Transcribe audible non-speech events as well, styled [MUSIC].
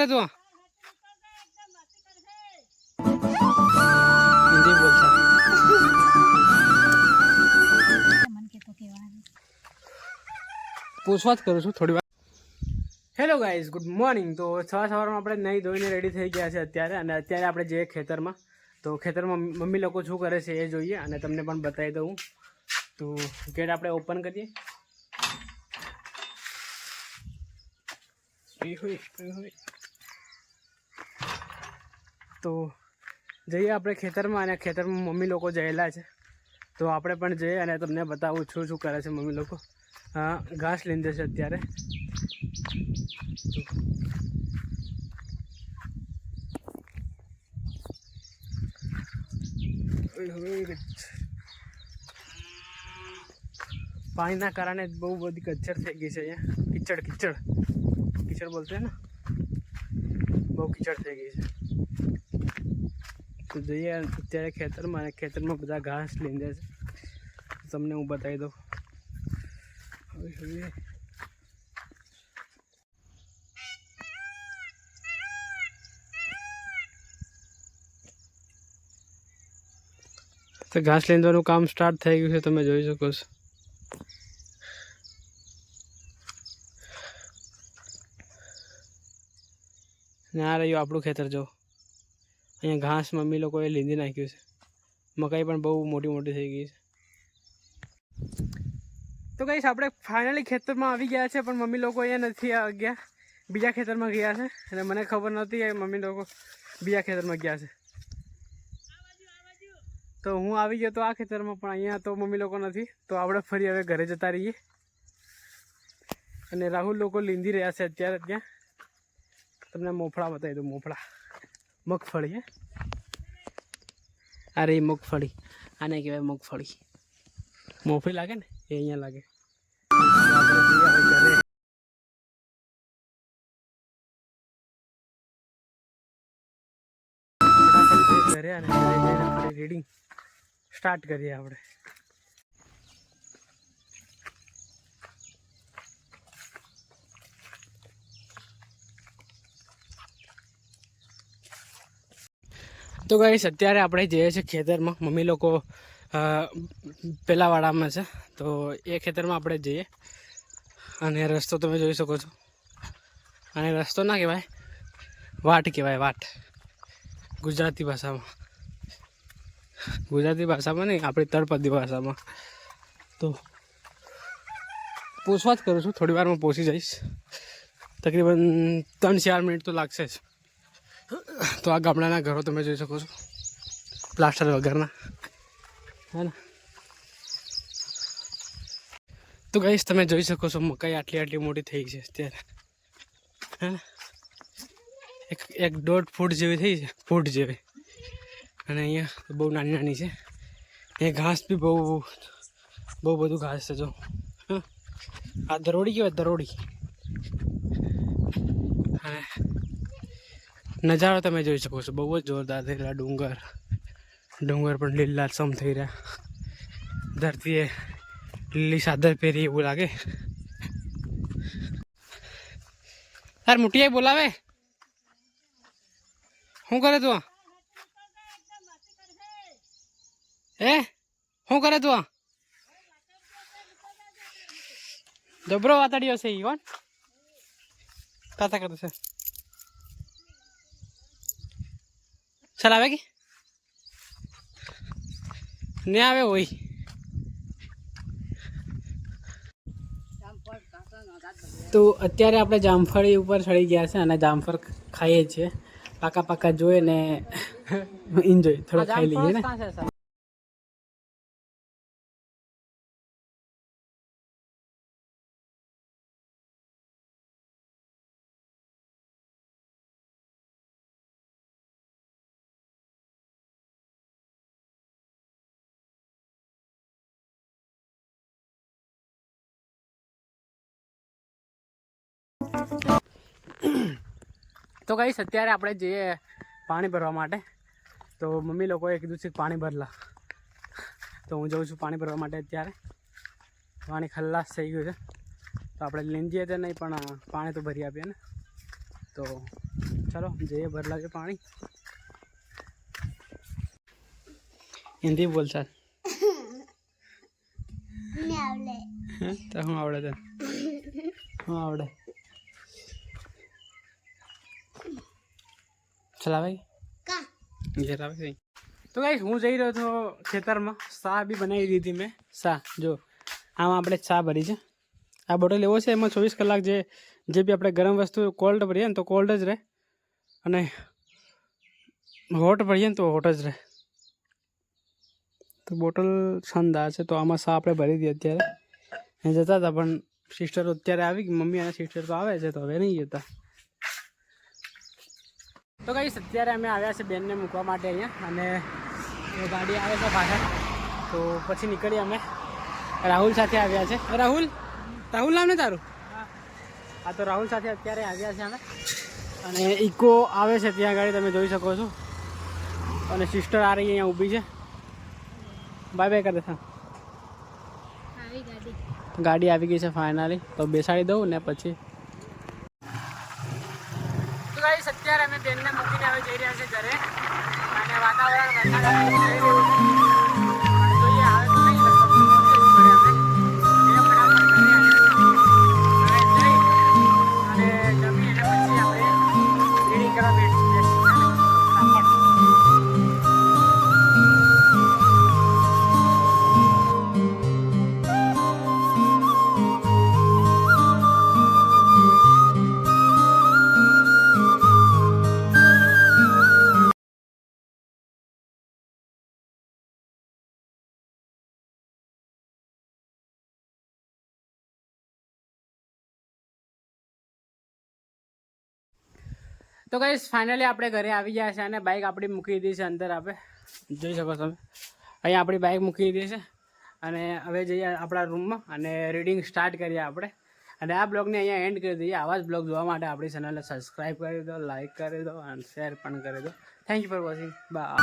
કરે તું. હિન્દી બોલતા. પૂછવા જ કરું છું થોડી વાર. હેલો ગાઈઝ ગુડ મોર્નિંગ તો સવાર સવારમાં આપણે નહીં ધોઈને રેડી થઈ ગયા છે અત્યારે અને અત્યારે આપણે જઈએ ખેતરમાં તો ખેતરમાં મમ્મી લોકો શું કરે છે એ જોઈએ અને તમને પણ બતાવી દઉં. તો ગેટ આપણે ઓપન કરીએ. હોય. તો જઈએ આપણે ખેતરમાં અને ખેતરમાં મમ્મી લોકો જયેલા છે. તો આપણે પણ જઈએ અને તમને બતાવું છું શું કરે છે મમ્મી લોકો. હા, ઘાસ લીંદે છે અત્યારે. પાણીના કારણે બહુ બધી કચ્છર થઈ ગઈ છે અહીંયા. કિચડ કિચડ. કિચડ બોલતો ને? બહુ કિચડ થઈ ગઈ છે. તો જઈએ, અત્યારે ખેતરમાં અને ખેતરમાં બધા ઘાસ લીંદે છે. તમને હું બતાવી દઉં. હવે તો ઘાસ લેંદવાનું કામ સ્ટાર્ટ થઈ ગયું છે, તમે જોઈ શકો છો. ને રહ્યું આપણું ખેતર, જો. અહીંયા ઘાસ મમ્મી લોકોએ લીંદી નાખ્યું છે. મકાઈ પણ બહુ મોટી મોટી થઈ ગઈ છે. તો કહીશ આપણે ફાઇનલી ખેતરમાં આવી ગયા છે, પણ મમ્મી લોકો અહીંયા નથી ગયા. બીજા ખેતરમાં ગયા છે, અને મને ખબર નહોતી કે મમ્મી લોકો બીજા ખેતરમાં ગયા છે. તો હું આવી ગયો તો આ ખેતરમાં, પણ અહીંયા તો મમ્મી લોકો નથી. તો આપણે ફરી હવે ઘરે જતા રહીએ. અને રાહુલ લોકો લીંધી રહ્યા છે અત્યારે ત્યાં. તમને મોફળા બતાવી દઉં, મોફળા. મગફળી અરે મગફળી. આને કહેવાય મગફળી. મોફળી લાગે ને? એ અહીંયા લાગે. ઘરે રીડિંગ સ્ટાર્ટ કરીએ આપણે. તો ગાઈશ અત્યારે આપણે જઈએ છીએ ખેતરમાં. મમ્મી લોકો પેલાવાડામાં છે. તો એ ખેતરમાં આપણે જઈએ. અને રસ્તો તમે જોઈ શકો છો. અને રસ્તો ના કહેવાય, વાટ કહેવાય, વાટ. ગુજરાતી ભાષામાં. ગુજરાતી ભાષામાં નહીં, આપણી તળપદી ભાષામાં. તો પૂછવા જ કરું છું, થોડી વારમાં પહોંચી જઈશ. તકરીબન ત્રણ ચાર મિનિટ તો લાગશે જ. તો આ ગામડાના ઘરો તમે જોઈ શકો છો. પ્લાસ્ટર વગરના. હે ને? તો ગઈશ તમે જોઈ શકો છો મકાઈ આટલી આટલી મોટી થઈ છે અત્યારે. હે એક એક દોઢ ફૂટ જેવી થઈ છે, ફૂટ જેવી. અને અહીંયા બહુ નાની નાની છે. એ ઘાસ બી બહુ બહુ બધું ઘાસ છે જો. આ દરોડી કહેવાય, દરોડી. અને નજારો તમે જોઈ શકો છો. બહુ જ જોરદાર થઈ રહ્યા ડુંગર. ડુંગર પણ લીલાસમ થઈ રહ્યા. ધરતીએ લીલી સાદર પહેરી એવું લાગે. તાર મુઠિયા બોલાવે. શું કરે તું? હે? શું કરે તું? જબરો વાતાડ્યો છે ઈ કોણ તાતા કરતો છે. ચાલ આવે કે? ને આવે હોય તો અત્યારે આપણે જામફળી ઉપર ચડી ગયા છે અને જામફળ ખાઈએ છીએ. પાકા પાકા જોઈએ ને એન્જોય થોડો ખાઈ લઈએ ને? તો કહીશ અત્યારે આપણે જઈએ પાણી ભરવા માટે. તો મમ્મી લોકોએ કીધું છે પાણી ભરલા તો હું જાઉં છું પાણી ભરવા માટે અત્યારે. પાણી ખલ્લાસ થઈ ગયું છે. તો આપણે લીંજીએ તો નહીં પણ પાણી તો ભરી આપીએ ને. તો ચાલો જઈએ ભરલા છે પાણી. હિન્દી બોલ સર [LAUGHS] હે? તો શું આવડે છે શું [LAUGHS] આવડે? ચલાવે ઘેર આવે કઈ તો ગાઈશ હું જઈ રહ્યો હતો ખેતરમાં. સા બી બનાવી દીધી મેં. સા જો. આમાં આપણે ચા ભરી છે. આ બોટલ એવો છે એમાં ચોવીસ કલાક જે જે બી આપણે ગરમ વસ્તુ કોલ્ડ ભરીએ ને તો કોલ્ડ જ રહે. અને હોટ ભરીએ ને તો હોટ જ રહે. તો બોટલ શાનદાર છે તો આમાં સા આપણે ભરી દઈએ અત્યારે. એ જતા હતા પણ સિસ્ટર અત્યારે આવી ગઈ મમ્મી અને સિસ્ટર તો આવે છે તો હવે નહીં જતા. તો કઈ અત્યારે અમે આવ્યા છે બેનને મૂકવા માટે અહીંયા અને એ ગાડી આવે છે પાછળ. તો પછી નીકળીએ અમે. રાહુલ સાથે આવ્યા છે. રાહુલ રાહુલ નામ ને તારું? હા તો રાહુલ સાથે અત્યારે આવ્યા છે અમે. અને ઇકો આવે છે ત્યાં ગાડી તમે જોઈ શકો છો. અને સિસ્ટર આ રહી અહીંયા ઊભી છે. બાય બાય કરે ગાડી. આવી ગઈ છે ફાઇનલી તો બેસાડી દઉં ને પછી તો અત્યારે અમે બેનને મૂકીને હવે જઈ રહ્યા છીએ ઘરે. અને વાતાવરણ વરસાદ તો ગાઈસ ફાઇનલી આપણે ઘરે આવી ગયા છે અને બાઇક આપણી મૂકી દીધી છે અંદર આપણે જોઈ શકો તમે. અહીંયા આપણી બાઇક મૂકી દીધી છે. અને હવે જઈએ આપણા રૂમમાં અને રીડિંગ સ્ટાર્ટ કરીએ આપણે. અને આ બ્લોગને અહીંયા એન્ડ કરી દઈએ. આવા જ બ્લોગ જોવા માટે આપણી ચેનલને સબસ્ક્રાઈબ કરી દો લાઇક કરી દો અને શેર પણ કરી દો. Thank you for watching bye